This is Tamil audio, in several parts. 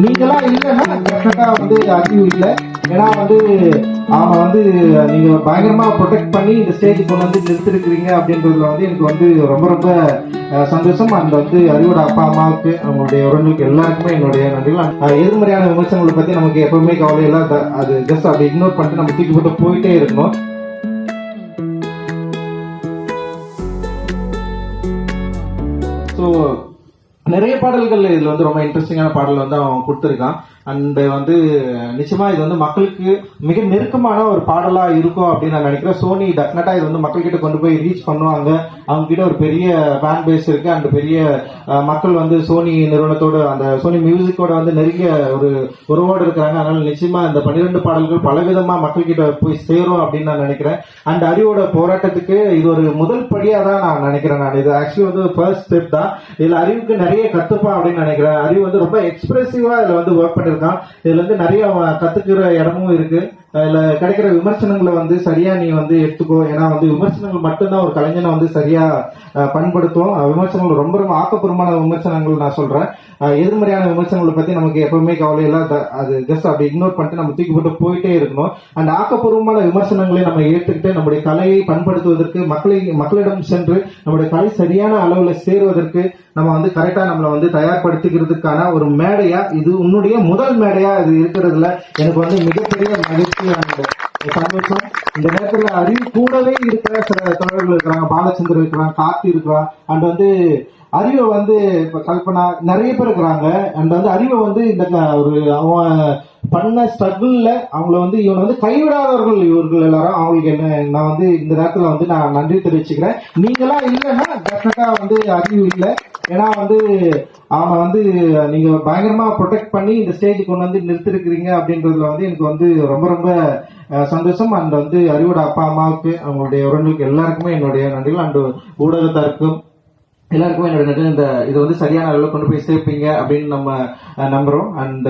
நீங்களா இல்லைன்னா டெஃபினட்டா வந்து அறிவு இல்லை. ஏன்னா வந்து அவங்க வந்து நீங்க பயங்கரமா ப்ரொடெக்ட் பண்ணி இந்த ஸ்டேஜ் கொண்டு வந்து நிறுத்திருக்கிறீங்க அப்படின்றதுல வந்து எனக்கு வந்து ரொம்ப ரொம்ப சந்தோஷம். அந்த வந்து அறிவோட அப்பா அம்மாவுக்கு அவங்களுடைய உறவுகளுக்கு எல்லாருக்குமே என்னுடைய நன்றிகள். எதிர்மறையான விமர்சனங்களை பத்தி நமக்கு எப்பவுமே கவலை இல்லை. அது- அது ஜஸ்ட் அப்படி இக்னோர் பண்ணிட்டு நம்ம தூக்கி போட்டு போயிட்டே இருக்கணும். ஸோ நிறைய பாடல்கள் இதுல வந்து ரொம்ப இன்ட்ரெஸ்டிங்கான பாடல் வந்து அவன் கொடுத்துருக்கான். அண்ட் வந்து நிச்சயமா இது வந்து மக்களுக்கு மிக நெருக்கமான ஒரு பாடலா இருக்கும் அப்படின்னு நான் நினைக்கிறேன். சோனி டெஃபினட்டா இது வந்து மக்கள்கிட்ட கொண்டு போய் ரீச் பண்ணுவாங்க. அவங்க கிட்ட ஒரு பெரிய ஃபேன் பேஸ் இருக்கு. அண்ட் பெரிய மக்கள் வந்து சோனி நிறுவனத்தோட அந்த சோனி மியூசிக்கோட வந்து நெருங்கிய ஒரு உறவோடு இருக்கிறாங்க. அதனால நிச்சயமா இந்த பன்னிரெண்டு பாடல்கள் பலவிதமா மக்கள் கிட்ட போய் சேரும் அப்படின்னு நான் நினைக்கிறேன். அண்ட் அறிவோட போராட்டத்துக்கு இது ஒரு முதல் படியா தான் நான் நினைக்கிறேன் நான். இது ஆக்சுவலி வந்து ஃபர்ஸ்ட் ஸ்டெப் தான். இதுல அறிவுக்கு நிறைய கத்துப்பான் அப்படின்னு நினைக்கிறேன். அறிவு வந்து ரொம்ப எக்ஸ்பிரசிவா இதுல வந்து ஒர்க் பண்ணிருக்கான் இதுல வந்து நிறைய கத்துக்கிற இடமும் இருக்கு. இதுல கிடைக்கிற விமர்சனங்களை வந்து சரியா நீ வந்து எடுத்துக்கோ. ஏன்னா வந்து விமர்சனங்கள் மட்டும்தான் ஒரு கலைஞனை வந்து சரியா அஹ், பண்படுத்தும் விமர்சனங்கள் ரொம்ப ரொம்ப ஆக்கப்பூர்வமான விமர்சனங்கள் நான் சொல்றேன். எதிர்மறையான விமர்சனங்களை பத்தி நமக்கு எப்பவுமே கவலை இல்லை. அது- ஜஸ்ட் அப்படி இக்னோர் பண்ணிட்டு நம்ம தூக்கி போட்டு போயிட்டே இருக்கணும். அந்த ஆக்கப்பூர்வமான விமர்சனங்களை நம்ம ஏற்றுக்கிட்டு நம்முடைய கலையை பண்படுத்துவதற்கு மக்களை மக்களிடம் சென்று நம்முடைய கலை சரியான அளவுல சேருவதற்கு நம்ம வந்து கரெக்டா நம்மளை வந்து தயார்படுத்திக்கிறதுக்கான ஒரு மேடையா இது உன்னுடைய முதல் மேடையா இது இருக்கிறதுல எனக்கு வந்து மிகப்பெரிய மகிழ்ச்சி. சந்தோஷம் இந்த நேரத்துல அறிவு கூடவே இருக்கிற சில தொடர்கள் இருக்கிறாங்க. பாலச்சந்தர் இருக்கிறாங்க கார்த்தி இருக்கிறான் அண்ட் வந்து அறிவை வந்து இப்போ கல்பனா நிறைய பேர் இருக்கிறாங்க. அண்ட் வந்து அறிவை வந்து இந்த க- ஒரு அவன் பண்ண ஸ்ட்ரகிள்ல அவங்கள வந்து இவனை வந்து கைவிடாதவர்கள் இவர்கள் எல்லாரும். அவங்களுக்கு என்ன நான் வந்து இந்த நேரத்துல வந்து நான் நன்றி தெரிவிச்சுக்கிறேன். நீங்களா இல்லைன்னா டெஃபினட்டா வந்து அறிவு இல்லை. ஏன்னா வந்து அவனை வந்து நீங்க பயங்கரமா ப்ரொடெக்ட் பண்ணி இந்த ஸ்டேஜ் கொண்டு வந்து நிறுத்திருக்கிறீங்க அப்படின்றதுல வந்து எனக்கு வந்து ரொம்ப ரொம்ப சந்தோஷம். அண்ட் வந்து அறிவோட அப்பா அம்மாவுக்கு அவங்களுடைய உறவுகளுக்கு எல்லாருக்குமே என்னுடைய நன்றிகள். அண்ட் ஊடகத்தாருக்கும் எல்லாருக்குமே என்னுடைய நன்றி இந்த இது வந்து சரியான அளவில் கொண்டு போய் சேர்ப்பீங்க அப்படின்னு நம்ம நம்புறோம். அண்ட்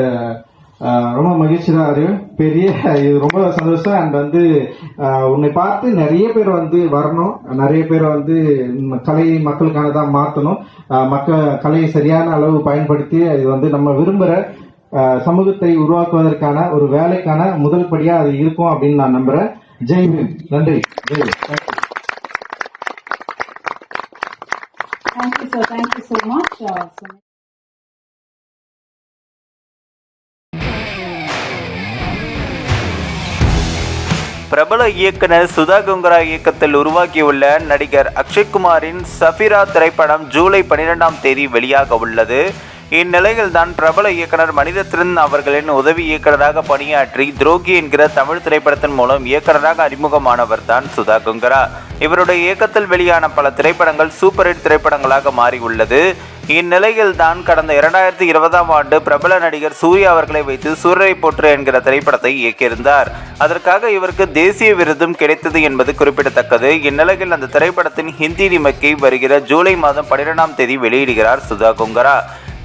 ரொம்ப மகிழ்ச்சி தான் அறிவு பெரிய இது ரொம்ப சந்தோஷம். அண்ட் வந்து உன்னை பார்த்து நிறைய பேர் வந்து வரணும். நிறைய பேர் வந்து ம், கலையை மக்களுக்கானதா மாற்றணும் மக்கள் கலையை சரியான அளவு பயன்படுத்தி இது வந்து நம்ம விரும்புகிற சமூகத்தை உருவாக்குவதற்கான ஒரு வேலைக்கான முதல் படியாக அது இருக்கும் அப்படின்னு நான் நம்புறேன். ஜெய் பீம் நன்றி. Jai Thank you, sir. Thank you so much. Uh, so பிரபல இயக்குனர் சுதா கொங்கரா இயக்கத்தில் உருவாக்கியுள்ள நடிகர் அக்ஷய்குமாரின் சஃபிரா திரைப்படம் ஜூலை பனிரெண்டாம் தேதி வெளியாக உள்ளது. இந்நிலையில் தான் பிரபல இயக்குனர் மனிதத்திரன் அவர்களின் உதவி இயக்குனராக பணியாற்றி துரோகி என்கிற தமிழ் திரைப்படத்தின் மூலம் இயக்குனராக அறிமுகமானவர் தான் சுதா கொங்கரா. இவருடைய இயக்கத்தில் வெளியான பல திரைப்படங்கள் சூப்பர் ஹிட் திரைப்படங்களாக மாறியுள்ளது. இந்நிலையில் தான் கடந்த இரண்டாயிரத்தி இருபதாம் ஆண்டு பிரபல நடிகர் சூர்யா அவர்களை வைத்து சூரரை போற்று என்கிற திரைப்படத்தை இயக்கியிருந்தார். அதற்காக இவருக்கு தேசிய விருதும் கிடைத்தது என்பது குறிப்பிடத்தக்கது. இந்நிலையில் அந்த திரைப்படத்தின் ஹிந்தி ரிமக்கை வருகிற ஜூலை மாதம் பன்னிரெண்டாம் தேதி வெளியிடுகிறார் சுதா கொங்கரா.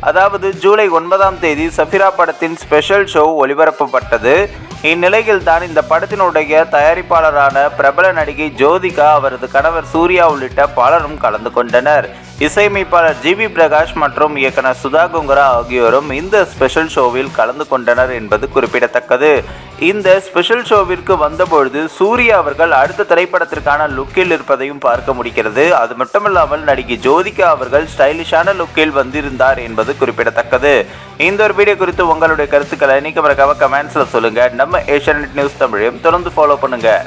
அதாவது ஜூலை ஒன்பதாம் தேதி சஃபிரா படத்தின் ஸ்பெஷல் ஷோ ஒளிபரப்பப்பட்டது. இந்நிலையில் தான் இந்த படத்தினுடைய தயாரிப்பாளரான பிரபல நடிகை ஜோதிகா அவரது கணவர் சூர்யா உள்ளிட்ட பலரும் கலந்து கொண்டனர். இசையமைப்பாளர் ஜிவி பிரகாஷ் மற்றும் இயக்குனர் சுதா குங்கரா ஆகியோரும் இந்த ஸ்பெஷல் ஷோவில் கலந்து கொண்டனர் என்பது குறிப்பிடத்தக்கது. இந்த ஸ்பெஷல் ஷோவிற்கு வந்தபொழுது சூர்யா அவர்கள் அடுத்த திரைப்படத்திற்கான லுக்கில் இருப்பதையும் பார்க்க முடிகிறது. அது மட்டுமல்லாமல் நடிகை ஜோதிகா அவர்கள் ஸ்டைலிஷான லுக்கில் வந்திருந்தார் என்பது குறிப்பிடத்தக்கது. இந்த ஒரு வீடியோ குறித்து உங்களுடைய கருத்துக்களை நீக்க மறக்காம கமெண்ட்ஸில் சொல்லுங்கள் நம்ம ஏஷியநெட் நியூஸ் தமிழையும் தொடர்ந்து ஃபாலோ பண்ணுங்கள்